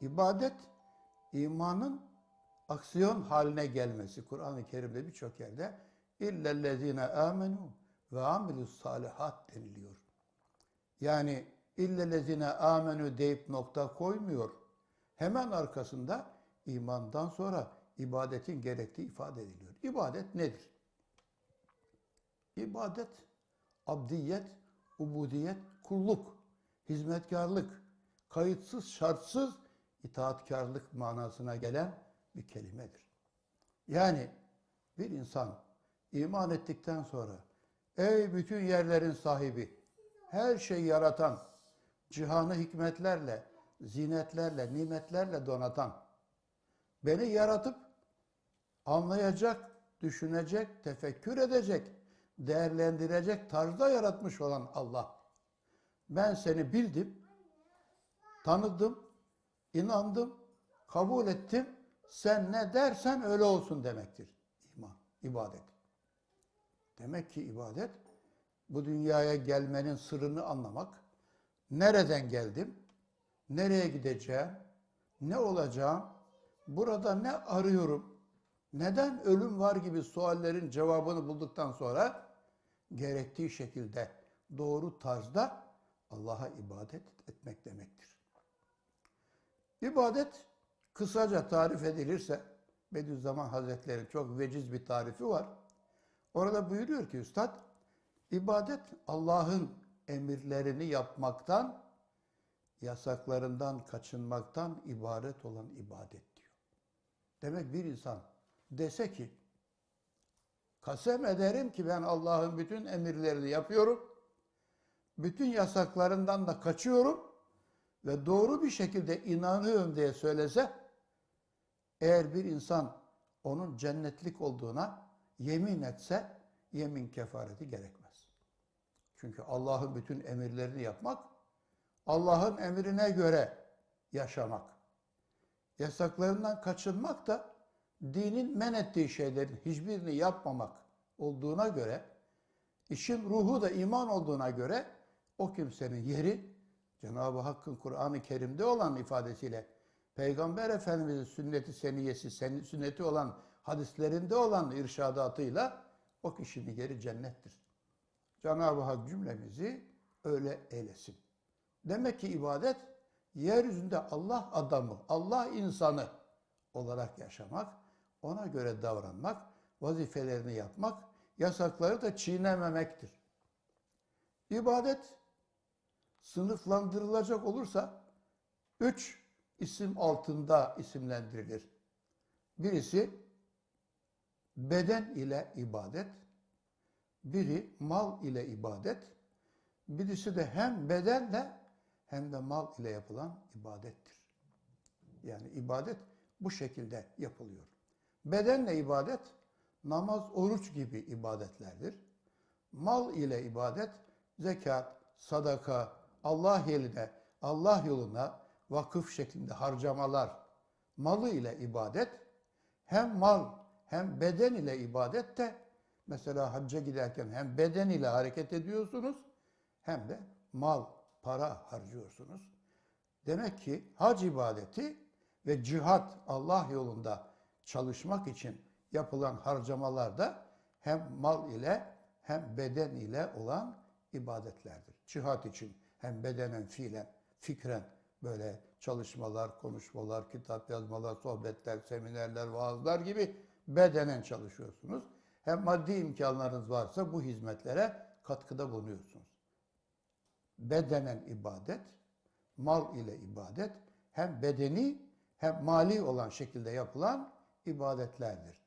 İbadet imanın aksiyon haline gelmesi. Kur'an-ı Kerim'de birçok yerde illellezine amenu ve amilus salihat deniliyor. Yani illellezine amenu deyip nokta koymuyor. Hemen arkasında imandan sonra ibadetin gerektiği ifade ediliyor. İbadet nedir? İbadet, abdiyet, ubudiyet, kulluk, hizmetkarlık, kayıtsız, şartsız itaatkarlık manasına gelen bir kelimedir. Yani bir insan iman ettikten sonra ey bütün yerlerin sahibi, her şeyi yaratan, cihanı hikmetlerle, zinetlerle, nimetlerle donatan, beni yaratıp anlayacak, düşünecek, tefekkür edecek, değerlendirecek tarzda yaratmış olan Allah. Ben seni bildim, tanıdım, inandım, kabul ettim. Sen ne dersen öyle olsun demektir. İman, ibadet. Demek ki ibadet bu dünyaya gelmenin sırrını anlamak, nereden geldim, nereye gideceğim, ne olacağım, burada ne arıyorum, neden ölüm var gibi suallerin cevabını bulduktan sonra gerektiği şekilde doğru tarzda Allah'a ibadet etmek demektir. İbadet kısaca tarif edilirse Bediüzzaman Hazretleri çok veciz bir tarifi var. Orada buyuruyor ki Üstad, ibadet Allah'ın emirlerini yapmaktan, yasaklarından kaçınmaktan ibaret olan ibadet diyor. Demek bir insan dese ki, kasem ederim ki ben Allah'ın bütün emirlerini yapıyorum, bütün yasaklarından da kaçıyorum ve doğru bir şekilde inanıyorum diye söylese, eğer bir insan onun cennetlik olduğuna yemin etse, yemin kefareti gerekmez. Çünkü Allah'ın bütün emirlerini yapmak, Allah'ın emrine göre yaşamak. Yasaklarından kaçınmak da dinin men ettiği şeylerin hiçbirini yapmamak olduğuna göre, işin ruhu da iman olduğuna göre o kimsenin yeri Cenab-ı Hakk'ın Kur'an-ı Kerim'de olan ifadesiyle Peygamber Efendimiz'in sünneti seniyesi, sünneti olan hadislerinde olan irşadatıyla o kişinin yeri cennettir. Cenab-ı Hak cümlemizi öyle eylesin. Demek ki ibadet yeryüzünde Allah adamı, Allah insanı olarak yaşamak, ona göre davranmak, vazifelerini yapmak, yasakları da çiğnememektir. İbadet sınıflandırılacak olursa üç isim altında isimlendirilir. Birisi beden ile ibadet, biri mal ile ibadet, birisi de hem bedenle hem de mal ile yapılan ibadettir. Yani ibadet bu şekilde yapılıyor. Bedenle ibadet namaz, oruç gibi ibadetlerdir. Mal ile ibadet zekat, sadaka, Allah yerine, Allah yoluna vakıf şeklinde harcamalar, malı ile ibadet, hem mal hem beden ile ibadet de mesela hacca giderken hem beden ile hareket ediyorsunuz hem de mal, para harcıyorsunuz. Demek ki hac ibadeti ve cihat Allah yolunda çalışmak için yapılan harcamalarda hem mal ile hem beden ile olan ibadetlerdir. Cihat için hem bedenen, fiilen, fikren böyle çalışmalar, konuşmalar, kitap yazmalar, sohbetler, seminerler, vaazlar gibi bedenen çalışıyorsunuz. Hem maddi imkanlarınız varsa bu hizmetlere katkıda bulunuyorsunuz. Bedenen ibadet, mal ile ibadet hem bedeni hem mali olan şekilde yapılan ibadetlerdir.